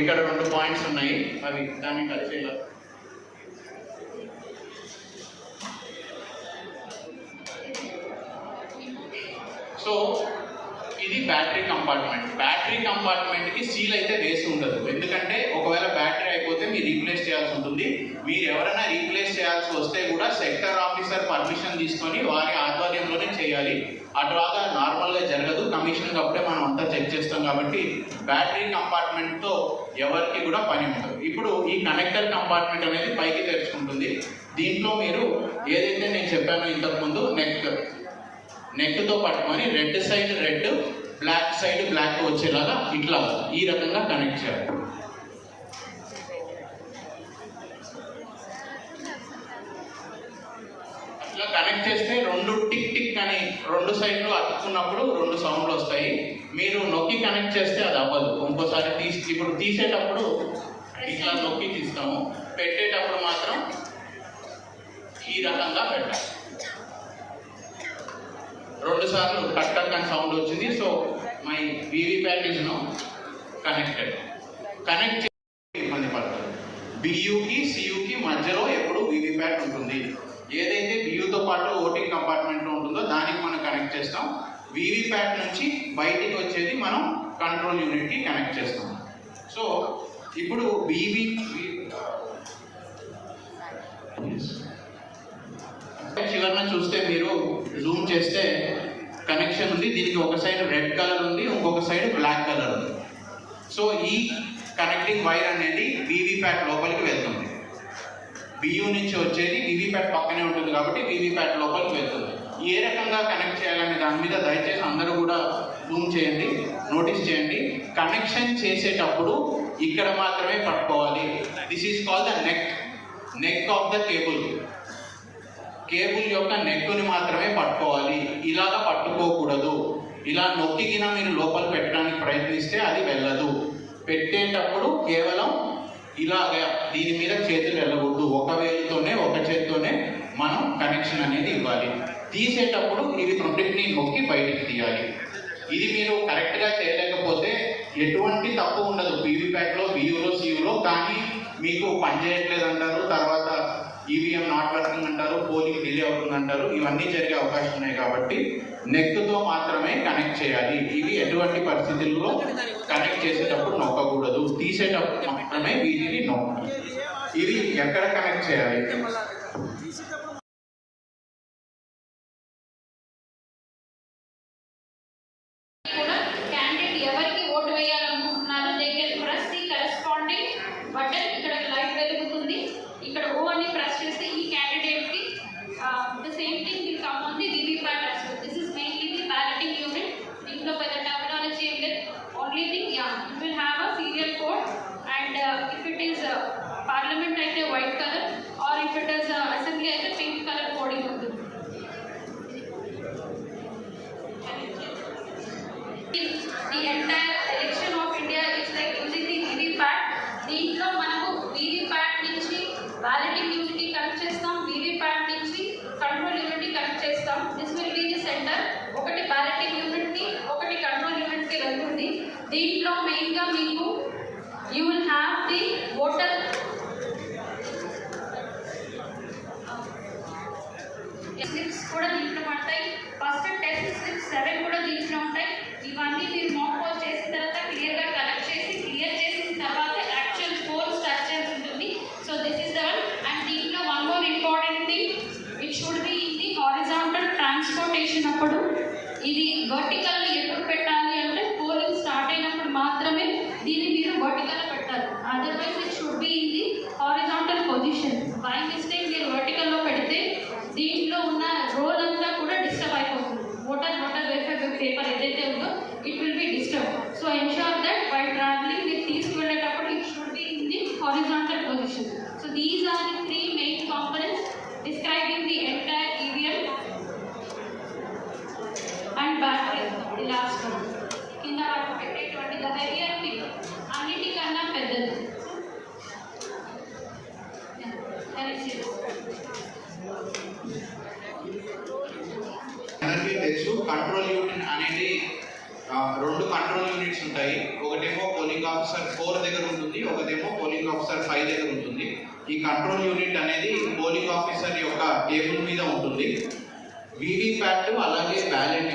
ఇక్కడ రెండు పాయింట్స్ ఉన్నాయి. అవి దాన్ని కలిసేలా సో ఇది బ్యాటరీ కంపార్ట్మెంట్ బ్యాటరీ కంపార్ట్మెంట్కి సీల్ అయితే వేసి ఉండదు. ఎందుకంటే ఒకవేళ బ్యాటరీ అయిపోతే మీరు రీప్లేస్ చేయాల్సి ఉంటుంది. మీరు ఎవరైనా రీప్లేస్ చేయాల్సి వస్తే కూడా సెక్టర్ ఆఫీసర్ పర్మిషన్ తీసుకొని వారి ఆధ్వర్యంలోనే చేయాలి. అటులాగా నార్మల్గా జరగదు. కమిషన్ అప్పుడే మనం అంతా చెక్ చేస్తాం కాబట్టి బ్యాటరీ కంపార్ట్మెంట్తో ఎవరికి కూడా పని ఉండదు. ఇప్పుడు ఈ కనెక్టర్ కంపార్ట్మెంట్ అనేది పైకి తెరుచుకుంటుంది. దీంట్లో మీరు ఏదైతే నేను చెప్పానో ఇంతకు ముందు నెక్ నెక్తో పట్టుకొని red side red black side black వచ్చేలాగా ఇట్లా ఈ రకంగా కనెక్ట్ చేయాలి. ఇట్లా కనెక్ట్ చేస్తే రెండు టిక్ టిక్ అని రెండు సైడ్లు అతుక్కున్నప్పుడు రెండు సౌండ్లు వస్తాయి. మీరు నొక్కి కనెక్ట్ చేస్తే అది అవ్వదు. ఇంకోసారి తీసి ఇప్పుడు తీసేటప్పుడు ఇట్లా నొక్కి తీస్తాము. పెట్టేటప్పుడు మాత్రం ఈ రకంగా పెట్టాలి. రెండు సార్లు టక్ టక్ అని సౌండ్ వచ్చింది so my V V package no connected connect ఇబ్బంది పడుతుంది బియుకి సియుకి మధ్యలో ఎప్పుడు వివిప్యాట్ ఉంటుంది. ఏదైతే బియుతో పాటు ఓటింగ్ కంపార్ట్మెంట్లో ఉంటుందో దానికి మనం కనెక్ట్ చేస్తాం. వివిప్యాట్ నుంచి బయటికి వచ్చేది మనం కంట్రోల్ యూనిట్కి కనెక్ట్ చేస్తాం. సో ఇప్పుడు బీవీ చివరిన చూస్తే మీరు జూమ్ చేస్తే కనెక్షన్ ఉంది. దీనికి ఒక సైడ్ రెడ్ కలర్ ఉంది ఇంకొక సైడ్ బ్లాక్ కలర్ ఉంది. సో ఈ కనెక్టింగ్ వైర్ అనేది వివిప్యాట్ లోపలికి వెళ్తుంది. బియు నుంచి వచ్చేది వివిప్యాట్ పక్కనే ఉంటుంది కాబట్టి వివిప్యాట్ లోపలికి వెళ్తుంది. ఏ రకంగా కనెక్ట్ చేయాలనే దాని మీద దయచేసి అందరూ కూడా జూమ్ చేయండి నోటీస్ చేయండి. కనెక్షన్ చేసేటప్పుడు ఇక్కడ మాత్రమే పట్టుకోవాలి. This is call the neck neck of the cable cable యొక్క నెక్కుని మాత్రమే పట్టుకోవాలి. ఇలాగ పట్టుకోకూడదు. ఇలా నొక్కిగిన మీరు లోపల పెట్టడానికి ప్రయత్నిస్తే అది వెళ్ళదు. పెట్టేటప్పుడు కేవలం ఇలాగ దీని మీద చేతులు వెళ్ళకూడదు. ఒక వేలుతోనే ఒక చేతితోనే మనం కనెక్షన్ అనేది ఇవ్వాలి. తీసేటప్పుడు ఇవి రెండింటిని నొక్కి బయటికి తీయాలి. ఇది మీరు కరెక్ట్గా చేయలేకపోతే ఎటువంటి తప్పు ఉండదు. పీవీ ప్యాక్లో బియూలో సియూలో కానీ మీకు పనిచేయట్లేదు అంటారు తర్వాత ఈవీఎం నాట్ వర్కింగ్ అంటారు పోలింగ్ డిలే అవుతుంది అంటారు ఇవన్నీ జరిగే అవకాశం ఉన్నాయి కాబట్టి నెక్తో మాత్రమే కనెక్ట్ చేయాలి. ఇవి ఎటువంటి పరిస్థితుల్లో కనెక్ట్ చేసేటప్పుడు నొక్కకూడదు. తీసేటప్పుడు మాత్రమే వీటిని నొక్కాలి. ఇవి ఎక్కడ కనెక్ట్ చేయాలి?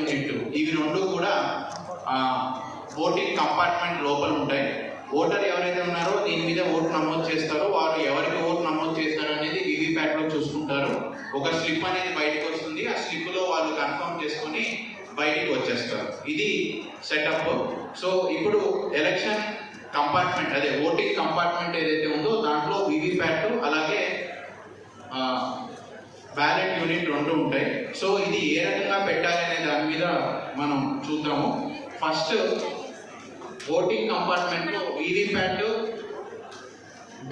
బ్యాలెట్ ఇవి రెండు కూడా ఓటింగ్ కంపార్ట్మెంట్ లోపల ఉంటాయి. ఓటర్ ఎవరైతే ఉన్నారో దీని మీద ఓటు నమోదు చేస్తారో వారు ఎవరికి ఓటు నమోదు చేస్తారో అనేది వీవీప్యాట్లో చూసుకుంటారు. ఒక స్లిప్ అనేది బయటకు వస్తుంది. ఆ స్లిప్లో వాళ్ళు కన్ఫర్మ్ చేసుకొని బయటికి వచ్చేస్తారు. ఇది సెటప్ సో ఇప్పుడు ఎలక్షన్ కంపార్ట్మెంట్ అదే ఓటింగ్ కంపార్ట్మెంట్ ఏదైతే ఉందో దాంట్లో వీవీప్యాట్ అలాగే బ్యాలెట్ యూనిట్ రెండు ఉంటాయి. సో ఇది ఏ రకంగా పెట్టాలి అనే దాని మీద మనం చూద్దాము. First voting compartment VVPAT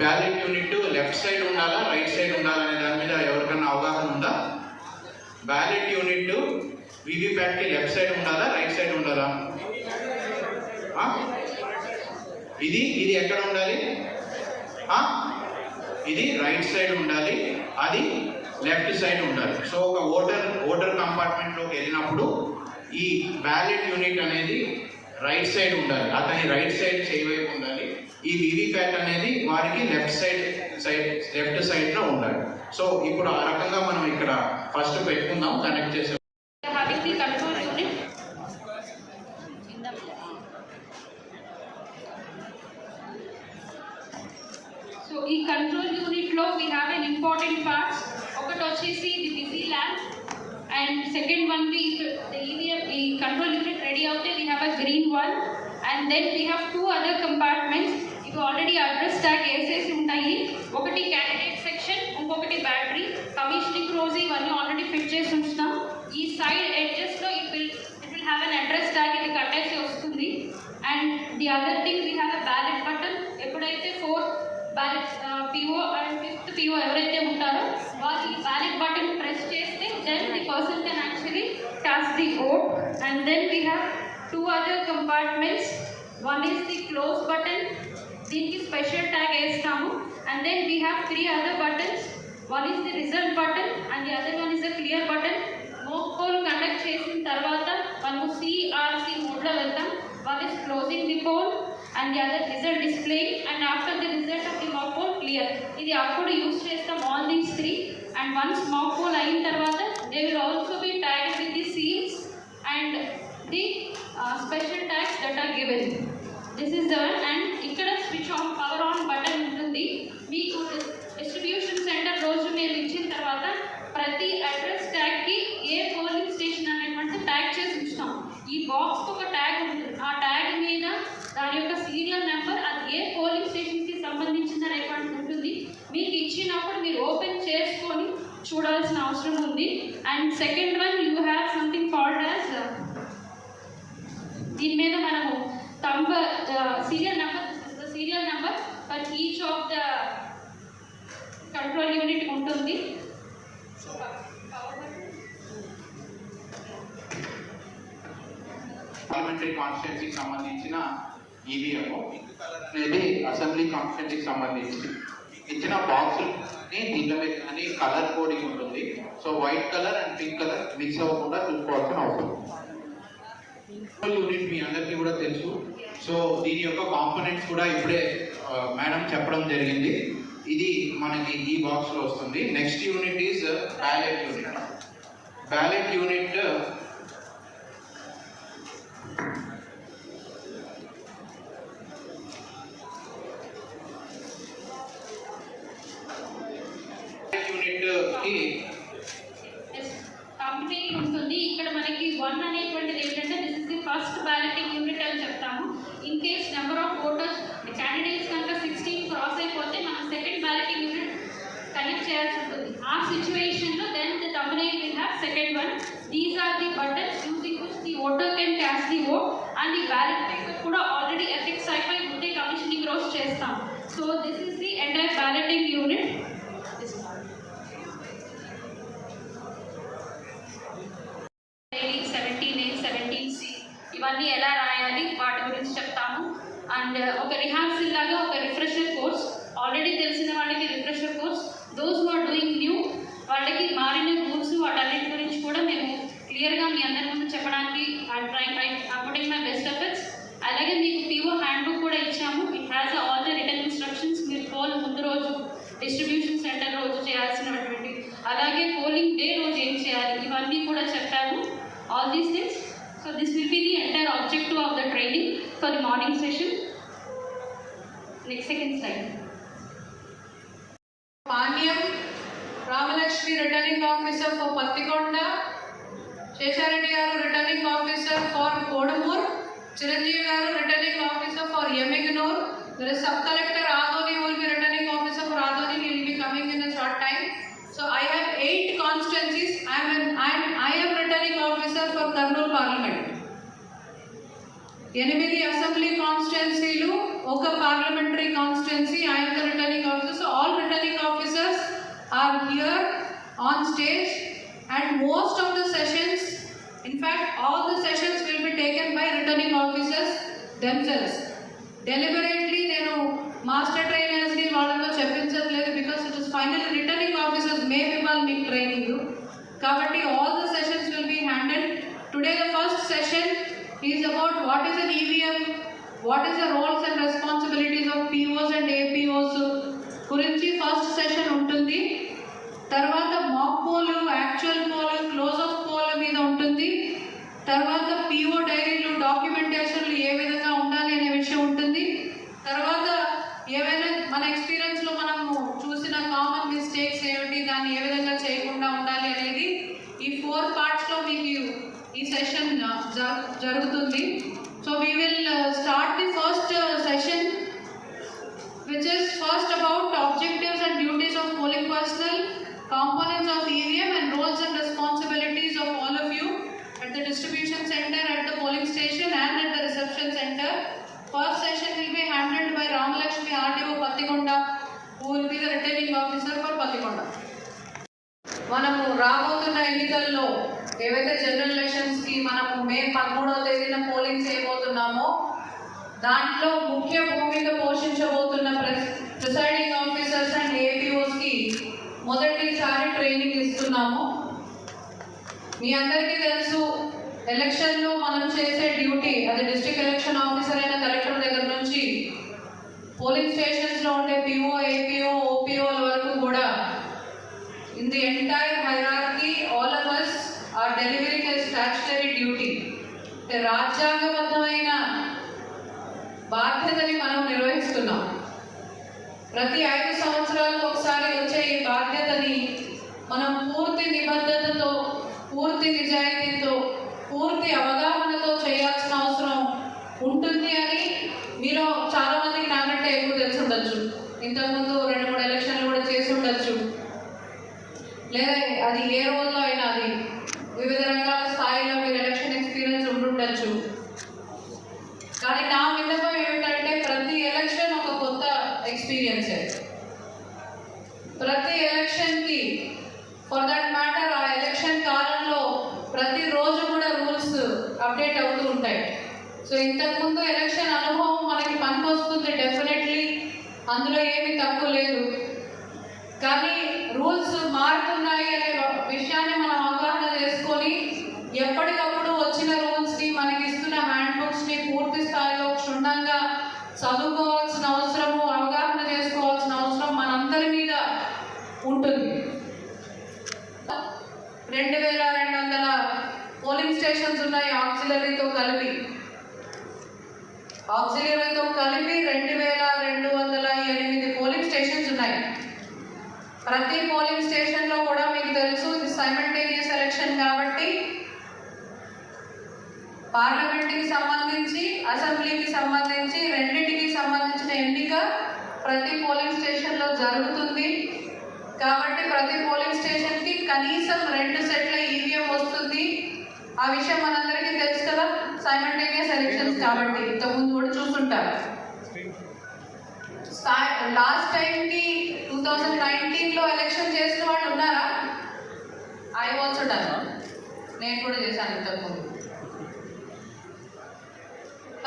ballot unit left side ఉండాలా రైట్ సైడ్ ఉండాలా అనే దాని మీద ఎవరికన్నా అవగాహన ఉందా? బ్యాలెట్ యూనిట్ వీవీప్యాట్కి లెఫ్ట్ సైడ్ ఉండాలా రైట్ సైడ్ ఉండాలా? ఇది ఇది ఎక్కడ ఉండాలి? ఇది రైట్ సైడ్ ఉండాలి. అది లెఫ్ట్ సైడ్ ఉండాలి. సో ఒక ఓటర్ ఓటర్ కంపార్ట్మెంట్లోకి వెళ్ళినప్పుడు ఈ బ్యాలెట్ యూనిట్ అనేది రైట్ సైడ్ ఉండాలి. అతని రైట్ సైడ్ చేయవైపు ఉండాలి. ఈ వీవీప్యాట్ అనేది వారికి లెఫ్ట్ సైడ్ సైడ్ లెఫ్ట్ సైడ్లో ఉండాలి. సో ఇప్పుడు ఆ రకంగా మనం ఇక్కడ ఫస్ట్ పెట్టుకుందాం కనెక్ట్ చేసే having the control unit so ఈ కంట్రోల్ యూనిట్లో we have an important parts ఒకటి వచ్చేసి the busy lab and second one we EVM ఈ కంట్రోల్ యూనిట్ రెడీ అవుతే we have a green one and then we have two other compartments ఇవి already address tag వేసేసి ఉంటాయి ఒకటి candidate section ఇంకొకటి battery commissioning రోజు ఇవన్నీ ఆల్రెడీ ఫిట్ చేసి ఉంచుతాం ఈ side ఎడ్జెస్లో it will it will have an address tag ఇది కట్టేసి వస్తుంది and the other thing we have a ballot button ఎప్పుడైతే fourth ballot P O and fifth P O ఎవరైతే ఉంటారో వాళ్ళు ఈ బ్యాలెట్ బటన్ ప్రెస్ చేస్తే then the person can actually cast the vote and then we have two other compartments one is the close button దీనికి special tag వేస్తాము. And then we have three other buttons one is the result button and the other one is the clear button mock poll conduct చేసిన తర్వాత మనము CRC మోడ్లో వెళ్తాం. One is closing the poll and the other result display and after the result of the mock poll clear ఇది అప్పుడు use చేస్తాం all these three and once mock poll అయిన తర్వాత they will also be tag with the seals and the special tags that are given this is there and ఇక్కడ switch on power on button ఉంటుంది. మీకు distribution centre రోజు మేము ఇచ్చిన తర్వాత ప్రతి అడ్రస్ ట్యాగ్కి ఏ పోలింగ్ స్టేషన్ అనేటువంటి ట్యాగ్ చేసి ఉంచుతాం. ఈ బాక్స్కి ఒక ట్యాగ్ ఉంటుంది. ఆ ట్యాగ్ మీద దాని యొక్క సీరియల్ నెంబర్ అది ఏ పోలింగ్ స్టేషన్కి సంబంధించింది అనేటువంటి ఉంటుంది. మీకు ఇచ్చినప్పుడు మీరు ఓపెన్ చేసుకొని చూడాల్సిన అవసరం ఉంది. And second one you have something called as దీని మీద మనము తంబర్ serial number serial number for each of the control unit ఉంటుంది పార్లమెంటరీ కాన్స్టిట్యున్సీకి సంబంధించిన ఈవీఎం పింక్ కలర్ అనేది అసెంబ్లీ సంబంధించి ఇచ్చిన బాక్స్ దీంట్లో మీద కలర్ కోడింగ్ ఉంటుంది. So white colour and pink colour mix అవ్వకుండా చూసుకోవాల్సిన అవసరం యూనిట్ మీ అందరికీ కూడా తెలుసు. సో దీని యొక్క కాంపోనెంట్స్ కూడా ఇప్పుడే మేడం చెప్పడం జరిగింది. ఇది మనకి ఈ బాక్స్లో వస్తుంది. Next unit is ballot unit ballot యూనిట్కి కంపెనీ ఉంటుంది ఇక్కడ మనకి వన్ అనేటువంటిది ఏంటంటే this is the first balloting unit అని చెప్తాము in case number of voters candidates కనుక సిక్స్టీన్ క్రాస్ అయిపోతే మనం సెకండ్ బ్యాలెటింగ్ యూనిట్ కనెక్ట్ చేయాల్సి ఉంటుంది ఆ సిచ్యువేషన్లో then the company will have second one these are the buttons using which the voter can cast the vote and the ballot paper కూడా already effects అయిపోయి ఉంటే commissioning రోజు చేస్తాం so this is the entire balloting unit seventeen A seventeen C ఇవన్నీ ఎలా రాయాలి? వాటి గురించి చెప్తాము. అండ్ uh, ఒక రిహార్సల్ లాగా ఒక రిఫ్రెషర్ కోర్స్ ఆల్రెడీ తెలిసిన వాళ్ళకి refresher course those who are doing new వాళ్ళకి మారిన రూల్స్ వాటన్నిటి గురించి కూడా మేము క్లియర్గా మీ అందరి ముందు చెప్పడానికి try I putting my best efforts అలాగే మీకు పిఓ హ్యాండ్ బుక్ కూడా ఇచ్చాము ఇచ్చాము it has all the return instructions మీరు పోల్ ముందు రోజు డిస్ట్రిబ్యూషన్ సెంటర్ రోజు చేయాల్సినటువంటి అలాగే పోలింగ్ డే రోజు ఏం చేయాలి ఇవన్నీ కూడా చెప్పాము all these things so this will be the entire objective of the training for the morning session next second slide Panyam Ramalakshmi returning officer for Pattikonda Sesha Reddy గారు returning officer for Kodumur Chiranjeevi గారు returning officer for Yemmiganur there is sub collector Adoni will be returning officer for Adoni he will be coming in a short time so I have eight constituencies I am an, and I am returning officer for Kurnool parliament ఎనిమిది assembly కాన్స్టిట్యున్సీలు ఒక parliamentary constituency ఆయన returning officers all returning officers are here on stage and most of the sessions in fact all the sessions will be taken by returning officers themselves deliberately నేను master ట్రైనర్స్ని వాళ్ళతో చెప్పించట్లేదు because it is final returning officers may ఇవ్వాలి మీకు training కాబట్టి all the sessions will be handle today the first session is about what is an EVM what is the roles and responsibilities of POs and APOs గురించి first session ఉంటుంది. తర్వాత mock poll actual poll close of poll మీద ఉంటుంది. తర్వాత PO డైరీలు డాక్యుమెంటేషన్లు ఏ విధంగా ఉండాలి అనే విషయం ఉంటుంది తర్వాత ఏవైనా మన ఎక్స్పీరియన్స్లో మనము చూసిన కామన్ మిస్టేక్స్ ఏమిటి దాన్ని ఏ విధంగా చేయకుండా ఉండాలి అనేది ఈ ఫోర్ పార్ట్స్లో మీకు ఈ సెషన్ జరుగుతుంది so we will start the first session which is first about objectives and duties of polling personnel, components of EVM and roles and responsibilities of all of you at the distribution center, at the polling station and at the reception center. First session will be handled by Ram Lakshmi RDO Patikonda, who will be officer for Pallikonda. మనము రాబోతున్న ఎన్నికల్లో ఏవైతే general ఎలక్షన్స్కి మనము మే పదమూడవ తేదీన polling చేయబోతున్నామో దాంట్లో ముఖ్య భూమిక పోషించబోతున్న ప్రిసైడింగ్ ఆఫీసర్స్ అండ్ ఏపీఓస్కి మొదటిసారి ట్రైనింగ్ ఇస్తున్నాము. మీ అందరికీ తెలుసు ఎలక్షన్లో మనం చేసే డ్యూటీ అది డిస్ట్రిక్ట్ ఎలక్షన్ ఆఫీసర్ అయిన కలెక్టర్ దగ్గర నుంచి పోలింగ్ స్టేషన్స్లో ఉండే P O A P O in the entire hierarchy all of us are delivering a statutory duty రాజ్యాంగబద్ధమైన బాధ్యతని మనం నిర్వహిస్తున్నాం. ప్రతి ఐదు సంవత్సరాలకు ఒకసారి వచ్చే ఈ బాధ్యతని మనం పూర్తి నిబద్ధతతో పూర్తి నిజాయితీతో పూర్తి అవగాహనతో చేయాల్సిన అవసరం ఉంటుంది అని మీరు చాలామందికి నాకంటే ఎక్కువ తెలిసి ఉండొచ్చు. ఇంతకుముందు రెండు మూడు ఎలక్షన్లు కూడా చేసి ఉండొచ్చు. లేదా అది ఏ రోజు అయినా అది వివిధ రకాల స్థాయిలో మీరు ఎలక్షన్ ఎక్స్పీరియన్స్ ఉండుండొచ్చు కానీ నా విన్నపం ఏమిటంటే ప్రతి ఎలక్షన్ ఒక కొత్త ఎక్స్పీరియన్స్ ప్రతి ఎలక్షన్కి ఫర్ దట్ మ్యాటర్ ఆ ఎలక్షన్ కాలంలో ప్రతి రోజు కూడా రూల్స్ అప్డేట్ అవుతూ ఉంటాయి సో ఇంతకుముందు ఎలక్షన్ అనుభవం మనకి పనికొస్తుంది డెఫినెట్లీ అందులో ఏమీ తక్కువ లేదు కానీ రూల్స్ మారుతున్నాయి అనే విషయాన్ని మనం అవగాహన చేసుకొని ఎప్పటికప్పుడు వచ్చిన రూల్స్ని మనకి ఇస్తున్న హ్యాండ్ బుక్స్ని పూర్తి స్థాయిలో క్షుణ్ణంగా చదువుకోవాల్సిన అవసరము అవగాహన చేసుకోవాల్సిన అవసరం మనందరి మీద ఉంటుంది. రెండు వేల రెండు వందల పోలింగ్ స్టేషన్స్ ఉన్నాయి ఆక్సిలరీతో కలిపి. ఆక్సిలరీతో కలిపి రెండు వేల రెండు వందల ఎనిమిది పోలింగ్ స్టేషన్స్ ఉన్నాయి. ప్రతి పోలింగ్ స్టేషన్లో కూడా మీకు తెలుసు ఇది సైమల్టేనియస్ ఎలక్షన్ కాబట్టి పార్లమెంట్కి సంబంధించి అసెంబ్లీకి సంబంధించి రెండింటికి సంబంధించిన ఎన్నిక ప్రతి పోలింగ్ స్టేషన్లో జరుగుతుంది. కాబట్టి ప్రతి పోలింగ్ స్టేషన్కి కనీసం రెండు సెట్ల ఈవీఎం వస్తుంది. ఆ విషయం మనందరికీ తెలుసు కదా సైమల్టేనియస్ ఎలక్షన్స్ కాబట్టి. ఇంతకుముందు కూడా చూస్తుంటారు లాస్ట్ టైం కి టూ థౌజండ్ నైన్టీన్లో ఎలక్షన్ చేసిన వాళ్ళు ఉన్నారా? ఐ ఆల్సో డన్ నేను కూడా చేశాను ఇంతకుముందు.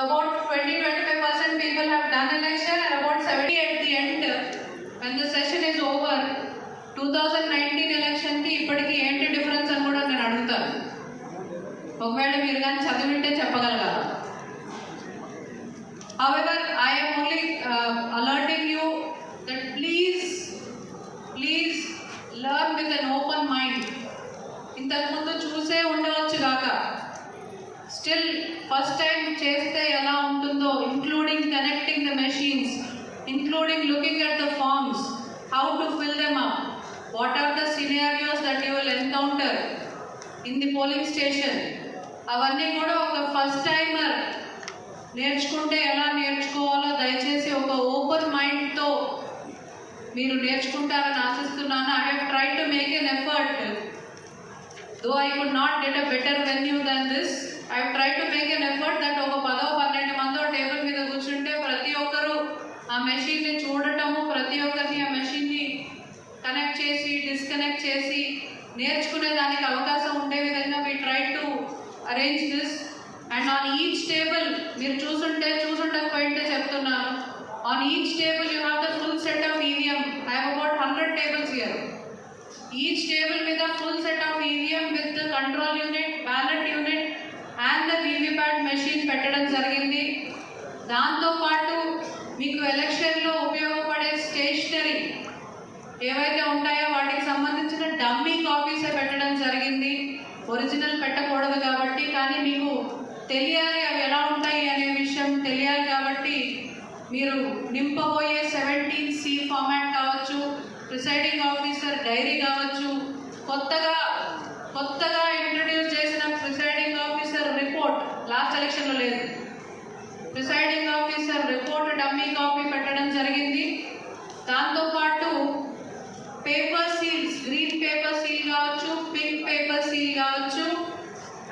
About 20-25% people have done election and about 70 at the end. When the session two thousand nineteen ఎలక్షన్కి ఇప్పటికి ఏంటి డిఫరెన్స్ అని కూడా నేను అడుగుతాను ఒకవేళ మీరు కానీ చదివింటే చెప్పగలగాలి However, I am only uh, alerting you please please, please learn with an open mind. ఇంతకుముందు చూసే ఉండవచ్చు కాక. స్టిల్ ఫస్ట్ టైం చేస్తే ఎలా ఉంటుందో including connecting the machines including looking what are the scenarios that you will encounter in the polling station? అవన్నీ కూడా ఒక ఫస్ట్ టైమర్. నేర్చుకుంటే ఎలా నేర్చుకోవాలో దయచేసి ఒక ఓపెన్ మైండ్తో మీరు నేర్చుకుంటారని ఆశిస్తున్నాను. I have try to make an effort though I could not get a better venue than this I try to make an effort that ఒక పదో పన్నెండు మందో టేబుల్ మీద కూర్చుంటే ప్రతి ఒక్కరూ ఆ మెషిన్ని చూడటము ప్రతి ఒక్కరిని ఆ మెషిన్ని కనెక్ట్ చేసి డిస్కనెక్ట్ చేసి నేర్చుకునే దానికి అవకాశం ఉండే విధంగా we try to arrange this and on each table మీరు చూసుంటే చూసుండకపోయింటే చెప్తున్నాను. On each table you have the full set of EVM I have about hundred tables here each table మీద full set of EVM with control unit ballot unit and the VVPAT machine పెట్టడం జరిగింది. దాంతోపాటు మీకు ఎలక్షన్లో ఉపయోగపడే stationery ఏవైతే ఉంటాయో వాటికి సంబంధించిన డమ్మీ కాపీసే పెట్టడం జరిగింది. ఒరిజినల్ పెట్టకూడదు కాబట్టి కానీ మీకు తెలియాలి అవి ఎలా ఉంటాయి అనే విషయం తెలియాలి కాబట్టి మీరు నింపబోయే సెవెంటీన్ సి ఫార్మాట్ కావచ్చు ప్రిసైడింగ్ ఆఫీసర్ డైరీ కావచ్చు కొత్తగా కొత్తగా ఇంట్రడ్యూస్ చేసిన ప్రిసైడింగ్ ఆఫీసర్ రిపోర్ట్ లాస్ట్ ఎలక్షన్లో లేదు. Presiding officer report dummy copy పెట్టడం జరిగింది. దాంతోపాటు paper seals green paper seal కావచ్చు పింక్ పేపర్ సీల్ కావచ్చు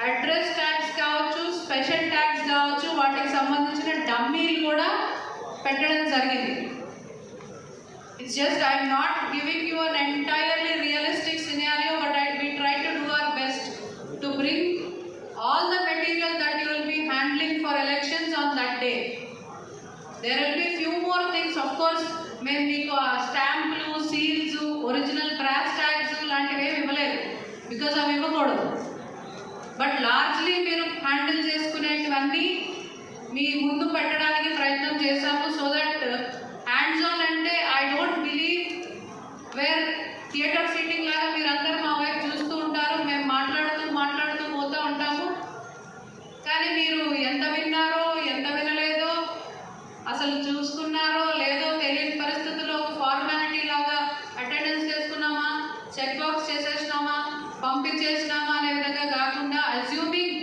అడ్రస్ ట్యాగ్స్ కావచ్చు స్పెషల్ ట్యాగ్స్ కావచ్చు వాటికి సంబంధించిన డమ్మీలు కూడా పెట్టడం జరిగింది it's just I'm not giving you an entirely realistic scenario but I we try to do our best to bring all the material that you will be handling for elections on that day. There will be few more things of course మేము మీకు ఆ స్టాంపులు seals original brass tags లాంటివి ఏమి ఇవ్వలేదు. Because అవి ఇవ్వకూడదు. But largely మీరు హ్యాండిల్ చేసుకునేటివన్నీ మీ ముందు పెట్టడానికి ప్రయత్నం చేశాము. సో దట్ హ్యాండ్స్ ఆన్ అంటే I don't believe where theatre seating లాగా మీరు అందరూ మా వైపు చూస్తూ ఉంటారు మేము మాట్లాడుతూ మాట్లాడుతూ పోతూ ఉంటాము కానీ మీరు ఎంత విన్నారో ఎంత వినలేదో అసలు చూసుకున్నారో లేదో తెలియని పరిస్థితుల్లో ఒక ఫార్మాలిటీ లాగా అటెండెన్స్ చేసుకున్నామా చెక్ బాక్స్ చేసేసినామా పంపించేసినామా అనే విధంగా కాకుండా assuming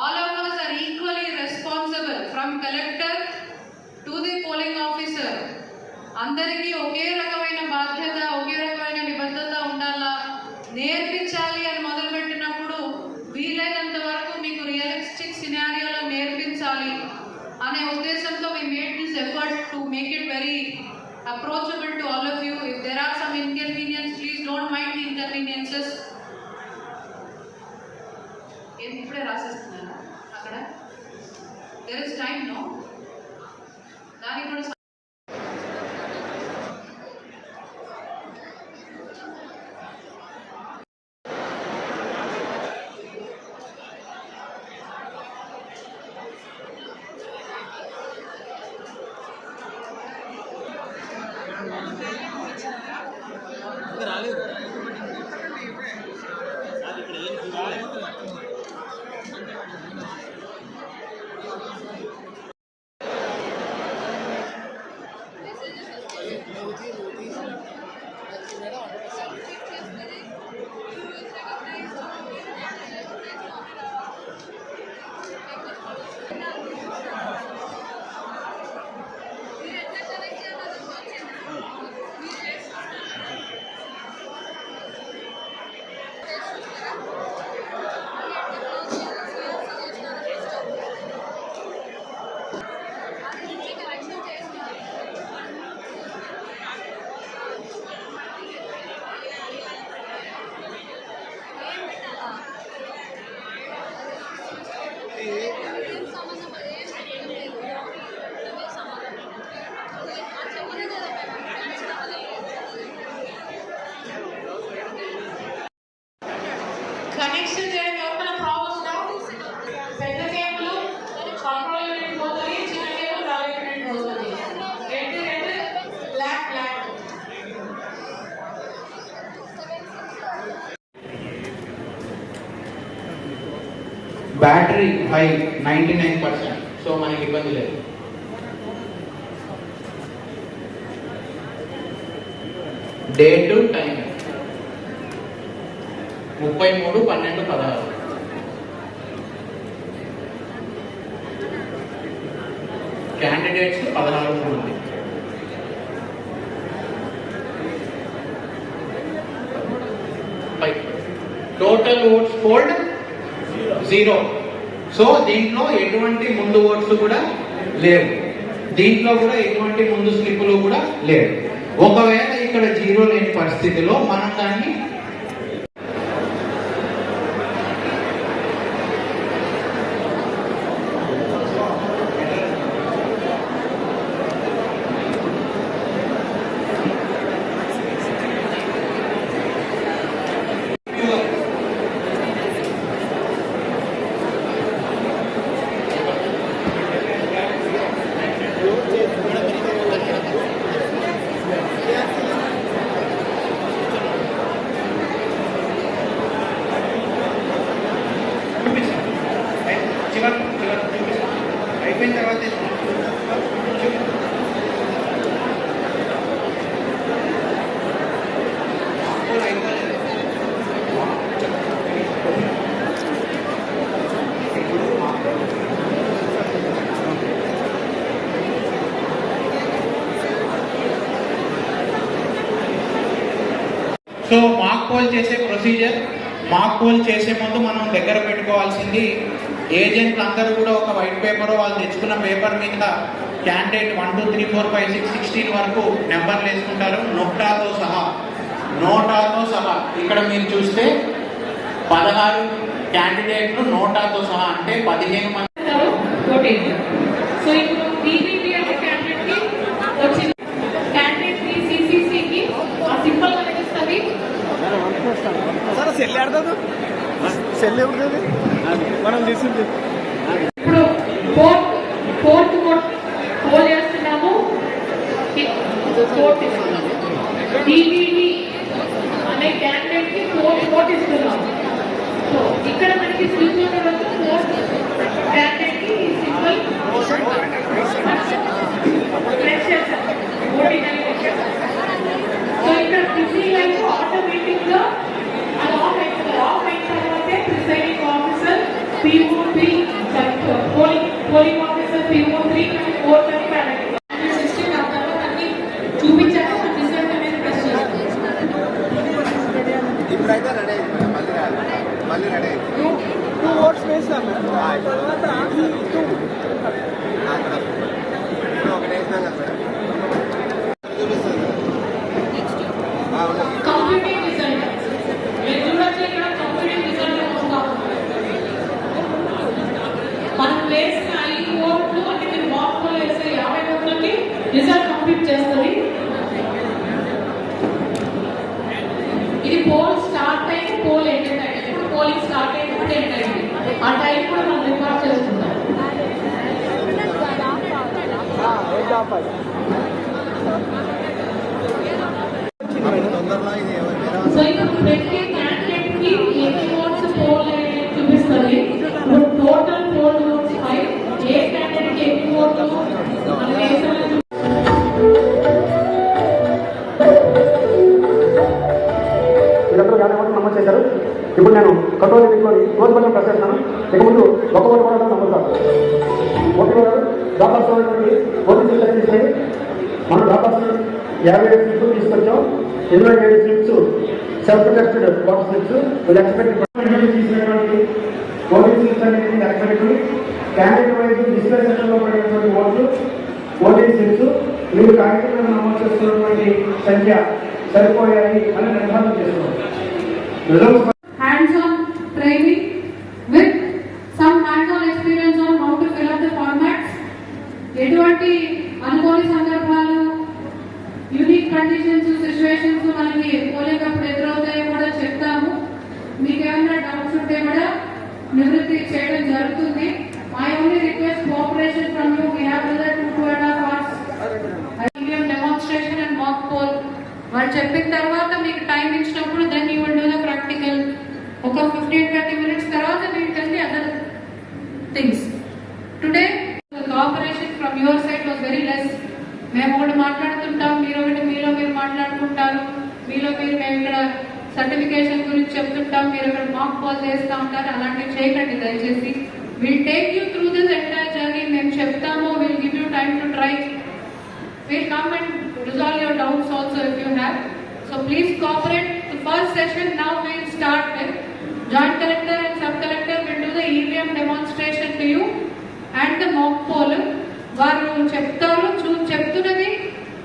all of us are equally responsible from collector to the polling officer అందరికీ ఒకే రకమైన బాధ్యత ఒకే రకమైన నిబద్ధత ఉండాలా నేర్పించాలి అని మొదలుపెట్టినప్పుడు వీలైనంత వరకు మీకు రియలిస్టిక్ సినారియోలో నేర్పించాలి అనే ఉద్దేశంతో we made this effort to make it very approachable to all of you if there are some inconvenience please don't mind the inconveniences ఇప్పుడే రాసిస్తున్నారా అక్కడ? దెర్ ఇస్ టైమ్ నో దానికి కూడా battery high ninety nine percent so మనకి ఇబ్బంది లేదు. Day to time ముప్పై మూడు పన్నెండు పదహారు. క్యాండిడేట్స్ పదహారు మంది. Total votes polled zero so దీంట్లో ఎటువంటి ముందు ఓట్లు కూడా లేవు. దీంట్లో కూడా ఎటువంటి ముందు స్లిప్పులు కూడా లేవు. ఒకవేళ ఇక్కడ జీరో లేని పరిస్థితిలో మనం దాన్ని చివరి చివరి అయిపోయిన తర్వాత సో కోల్ చేసే ప్రొసీజర్ మాక్ కోల్ చేసే ముందు మనం దగ్గర పెట్టుకోవాల్సింది ఏజెంట్లు అందరూ కూడా ఒక వైట్ పేపర్ వాళ్ళు తెచ్చుకున్న పేపర్ మీద candidate one two three four five six sixteen వరకు నెంబర్లు వేసుకుంటారు. నోటాతో సహా నోటాతో సహా. ఇక్కడ మీరు చూస్తే పదహారు క్యాండిడేట్లు నోటాతో సహా అంటే పదిహేను మంది చేస్తారు ఓటింగ్ సో ఇప్పుడు బీబీపీ అంటే క్యాండిడేట్కి వచ్చింది క్యాండిడేట్కి సిసిసి కి ఆ సింబల్ కనిపిస్తుంది సరే సెల్ ఆడుతుంది సెల్ ఎవరిది? మనం తీసింది ఇప్పుడు ఫోర్త్ ఫోర్త్ కోట్ పోల్ చేస్తున్నాము. ఫోర్త్ బీబీపీ అనే క్యాండిడేట్కి ఇస్తున్నాము. సో ఇక్కడ మనకి ఉన్న వరకు ఫోర్త్ క్యాండిడేట్కి సింబల్ ప్రెస్ చేస్తాం ఓటింగ్ అనే విషయం సో ఇక్కడ బిజీ లైఫ్ ఆటోమేటిక్గా అది ఆఫ్ అవుతుంది ఆఫ్ అయిన తర్వాతే presiding officer PO three polling ఇప్పుడు నేను కంట్రోల్ పెట్టుకొని రోజు పని ప్రెస్ ఇక ముందు ఒక ఓటు కూడా నమోదు కాదు ఓటు కూడా డాక్టర్స్ ఓటు తీసుకొని మనం దాదాపు యాభై ఏడు స్లిప్లు తీసుకొచ్చాం. ఇరవై ఏడు slips self tested voter slips expect తీసినటువంటి ఓటింగ్ స్లిప్స్ అనేది ఎక్స్పెక్ట్ క్యాండిడేట్ వైజ్ డిస్ప్లే సెక్షన్లో పడినటువంటి ఓట్లు ఓటింగ్ స్లిప్స్ మీరు కాగితంలో నమోదు చేస్తున్నటువంటి సంఖ్య సరిపోయాయి అని నిర్ధారణ చేస్తున్నాం. Results hands-on training with some hands-on experience on how to fill up the formats. ఎటువంటి అనుకోని సందర్భాలు యూనిక్ కండిషన్స్ సిచ్యువేషన్స్ మనకి పోలింగ్ అప్పుడు ఎదురవుతాయో కూడా చెప్తాము మీకు ఏమైనా డౌట్స్ ఉంటే కూడా నివృత్తి చేయడం జరుగుతుంది I only request cooperation from you we have two two and half hours demonstration and mock poll వాళ్ళు చెప్పిన తర్వాత మీకు టైం ఇచ్చినప్పుడు then you will do the practical ఒక ఫిఫ్టీన్ ట్వంటీ మినిట్స్ తర్వాత మీకు tell the other things today cooperation from your side was very less మేము ఒకటి మాట్లాడుతుంటాం మీరు ఒకటి మీలో మీరు మాట్లాడుకుంటారు. మీలో మీరు మేము ఇక్కడ సర్టిఫికేషన్ గురించి చెప్తుంటాం మీరు అక్కడ మాక్ కాల్ చేస్తూ ఉంటారు అలాంటివి చేయకండి దయచేసి. Will take you through this entire journey మేము చెప్తాము will give you time to try will come and resolve your doubts also. So please cooperate. The first session. Now we'll start with joint collector and sub collector will do the EVM demonstration to you and the mock poll. వారు చెప్తారు చూ చెప్తున్నది.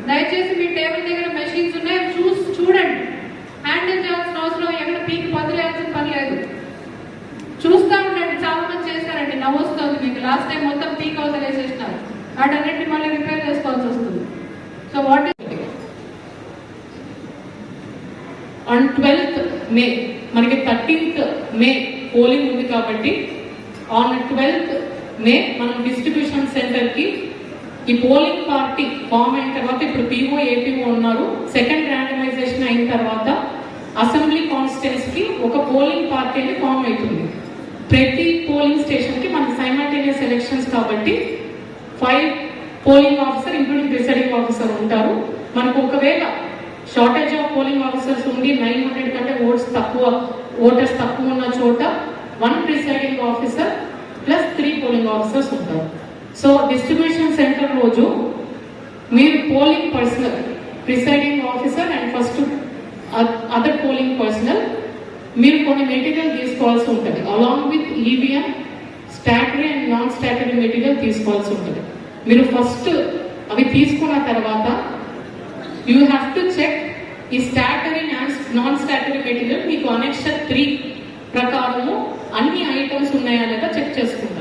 దయచేసి మీ table దగ్గర machines ఉన్నాయి. చూసి చూడండి. Handle చేయాల్సిన అవసరం ఎక్కడ పీకి వదిలేయాల్సిన పని లేదు. చూస్తా ఉండండి. చాలా మంది చేశారండి నవ్వొస్తుంది మీకు. లాస్ట్ టైం మొత్తం పీక్ వదిలేసేసినారు వాటన్నిటిని మళ్ళీ రిపేర్ చేసుకోవాల్సి వస్తుంది. So what and twelfth May మనకి థర్టీన్త్ మే పోలింగ్ ఉంది కాబట్టి ఆన్ ట్వెల్త్ మే మనం డిస్ట్రిబ్యూషన్ సెంటర్కి ఈ పోలింగ్ పార్టీ ఫామ్ అయిన తర్వాత ఇప్పుడు పిఓ ఏపీఓ ఉన్నారు. సెకండ్ ర్యాండమైజేషన్ అయిన తర్వాత అసెంబ్లీ కాన్స్టిట్యూన్సీకి ఒక పోలింగ్ పార్టీ అనేది ఫామ్ అవుతుంది. ప్రతి పోలింగ్ స్టేషన్కి మనకి సైమల్టేనియస్ ఎలక్షన్స్ కాబట్టి five polling officer including presiding officer ఉంటారు. మనకు ఒకవేళ షార్టేజ్ ఆఫ్ పోలింగ్ ఆఫీసర్స్ ఉంది నైన్ హండ్రెడ్ కంటే ఓట్స్ తక్కువ ఓటర్స్ తక్కువ ఉన్న చోట one presiding officer plus three polling officers ఉంటారు. సో డిస్ట్రిబ్యూషన్ సెంటర్ రోజు మీరు polling personnel presiding officer and first other polling personnel మీరు కొన్ని మెటీరియల్ తీసుకోవాల్సి ఉంటుంది. Along with EVM statutory and non statutory material తీసుకోవాల్సి ఉంటుంది. మీరు ఫస్ట్ అవి తీసుకున్న తర్వాత యూ హ్యావ్ టు చెక్ ఈ స్టాటరీ నాన్ స్టాటరీ మెటీరియల్ మీకు అనెక్షన్ త్రీ ప్రకారము అన్ని ఐటమ్స్ ఉన్నాయా లేదా చెక్ చేసుకుంటారు